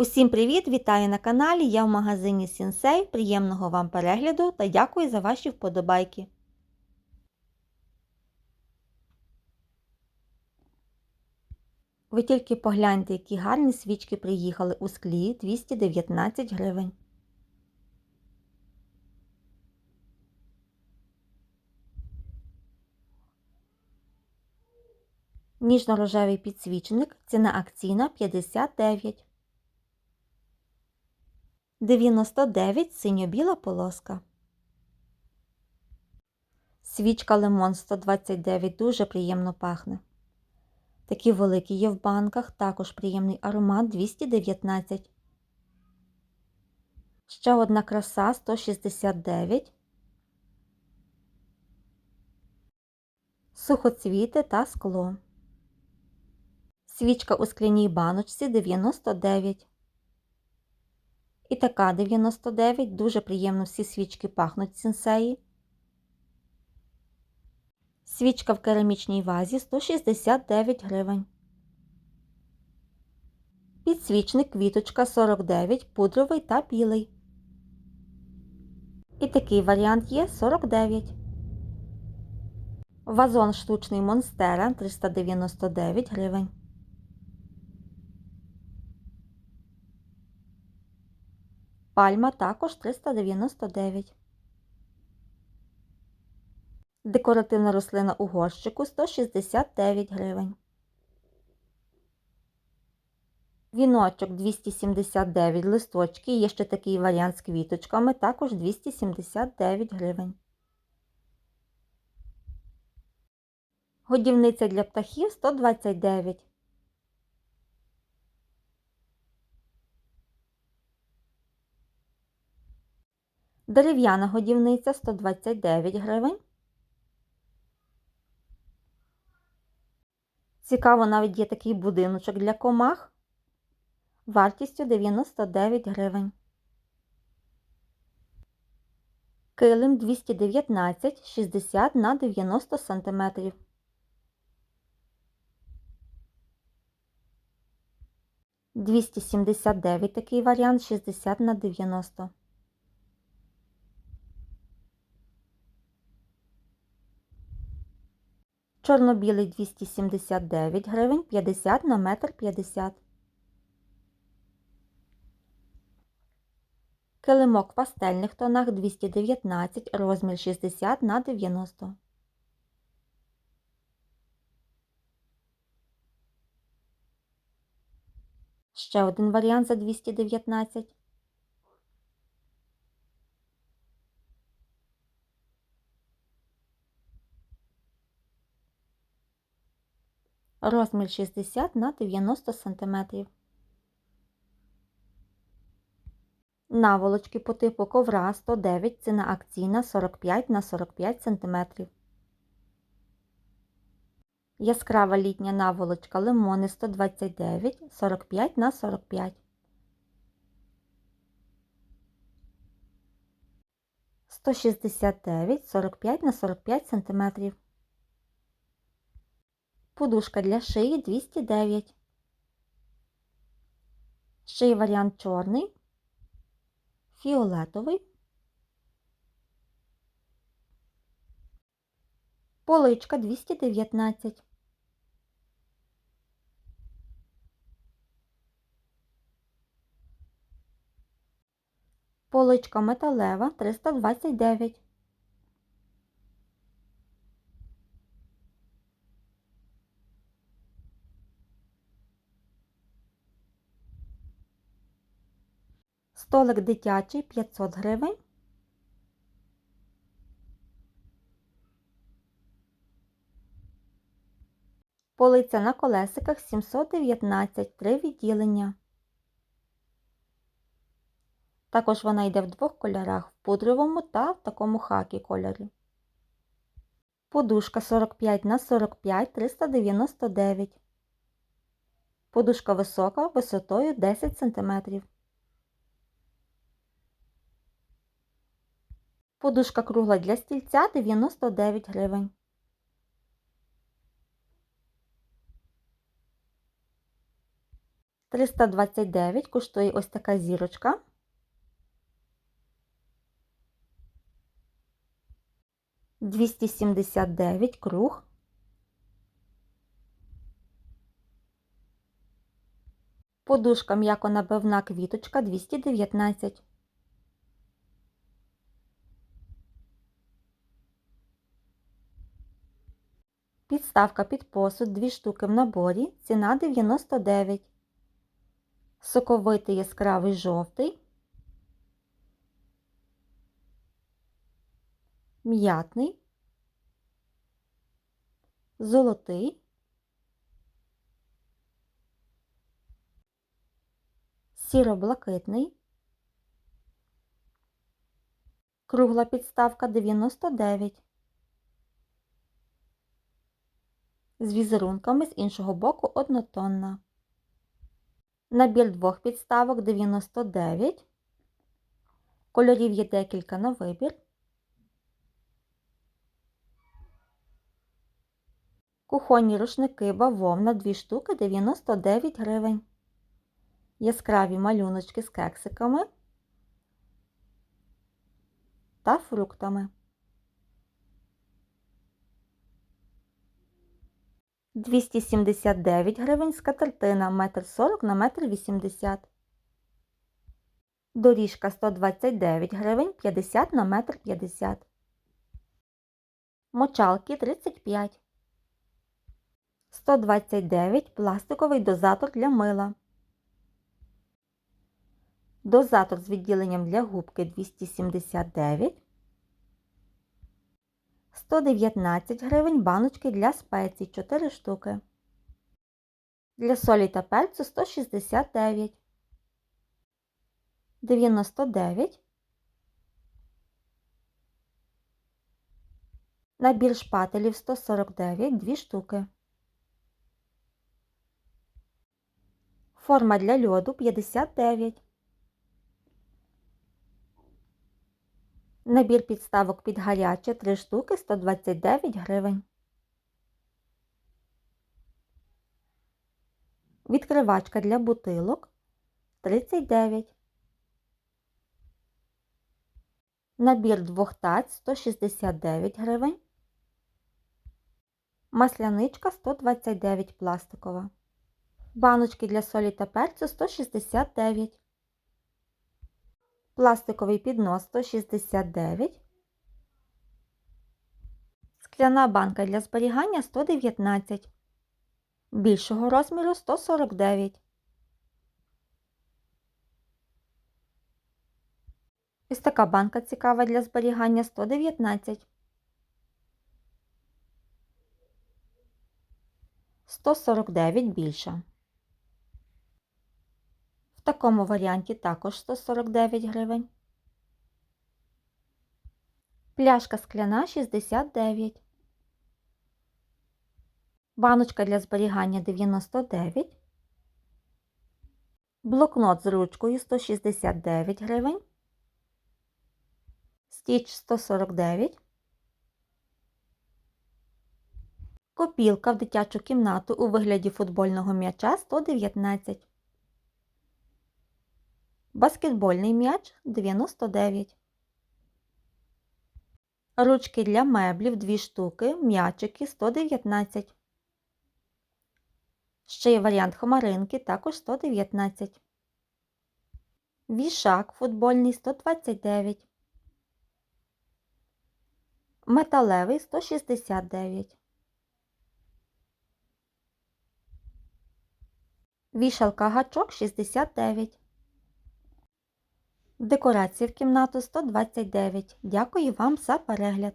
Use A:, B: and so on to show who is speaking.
A: Усім привіт! Вітаю на каналі. Я в магазині Сінсей. Приємного вам перегляду та дякую за ваші вподобайки. Ви тільки погляньте, які гарні свічки приїхали у склі 219 гривень. Ніжно-рожевий підсвічник, ціна акційна 59. 99 синьо-біла полоска. Свічка лимон 129 дуже приємно пахне. Такі великі є в банках, також приємний аромат 219. Ще одна краса 169. Сухоцвіти та скло. Свічка у скляній баночці 99. І така 99. Дуже приємно всі свічки пахнуть сенсеї. Свічка в керамічній вазі 169 гривень. Підсвічник квіточка 49, пудровий та білий. І такий варіант є 49. Вазон штучний Монстера 399 гривень. Пальма також 399. Декоративна рослина у горщику 169 гривень. Віночок 279 листочки. Є ще такий варіант з квіточками, також 279 гривень. Годівниця для птахів 129. Дерев'яна годівниця 129 гривень. Цікаво, навіть є такий будиночок для комах вартістю 99 гривень. Килим 219 60 на 90 см. Двісті сімдесят дев'ять такий варіант 60 на 90. Чорно-білий 279 гривень 50 на метр 50. Килимок в пастельних тонах 219, розмір 60 на 90. Ще один варіант за 219. Розмір 60 на 90 см. Наволочки по типу ковра 109, ціна акційна 45 на 45 см. Яскрава літня наволочка лимони 129, 45 на 45. Сто шістдесят дев'ять, сорок п'ять на сорок п'ять сантиметрів. Подушка для шиї 209. Ще варіант чорний, фіолетовий, поличка 219. Поличка металева 329. Столик дитячий 500 гривень. Полиця на колесиках 719, три відділення. Також вона йде в двох кольорах в пудровому та в такому хакі кольорі. Подушка 45 на 45 399. Подушка висока висотою 10 см. Подушка кругла для стільця 99 гривень. 329 коштує ось така зірочка. Двісті сімдесят дев'ять круг. Подушка м'яко набивна квіточка 219. Підставка під посуд 2 штуки в наборі, ціна 99. Соковитий яскравий жовтий. М'ятний. Золотий. Сіро-блакитний. Кругла підставка 99. З візерунками з іншого боку однотонна. Набір двох підставок 99. Кольорів є декілька на вибір. Кухонні рушники бавовна 2 штуки 99 гривень. Яскраві малюночки з кексиками та фруктами. 279 гривень скатертина 1,40 на 1,80 м. Доріжка 129 гривень 50 на 1,50 м. Мочалки 35. 129 пластиковий дозатор для мила. Дозатор з відділенням для губки 279. 119 гривень баночки для спецій 4 штуки. Для солі та перцю 169. 99. Набір шпателів 149 2 штуки. Форма для льоду 59. Набір підставок під гаряче 3 штуки 129 гривень. Відкривачка для бутилок 39. Набір двох таць 169 гривень. Масляничка 129 пластикова. Баночки для солі та перцю 169 пластиковий піднос 169, скляна банка для зберігання 119, більшого розміру 149. Ось така банка цікава для зберігання 119. 149 більша такому варіанті також 149 гривень. Пляшка скляна 69. Баночка для зберігання 99. Блокнот з ручкою 169 гривень. Стіч 149. Копілка в дитячу кімнату у вигляді футбольного м'яча 119. Баскетбольний м'яч 99. Ручки для меблів 2 штуки, м'ячики 119. Ще є варіант хмаринки, також 119. Вішак футбольний 129. Металевий 169. Вішалка гачок 69. Декорація в кімнату 129. Дякую вам за перегляд!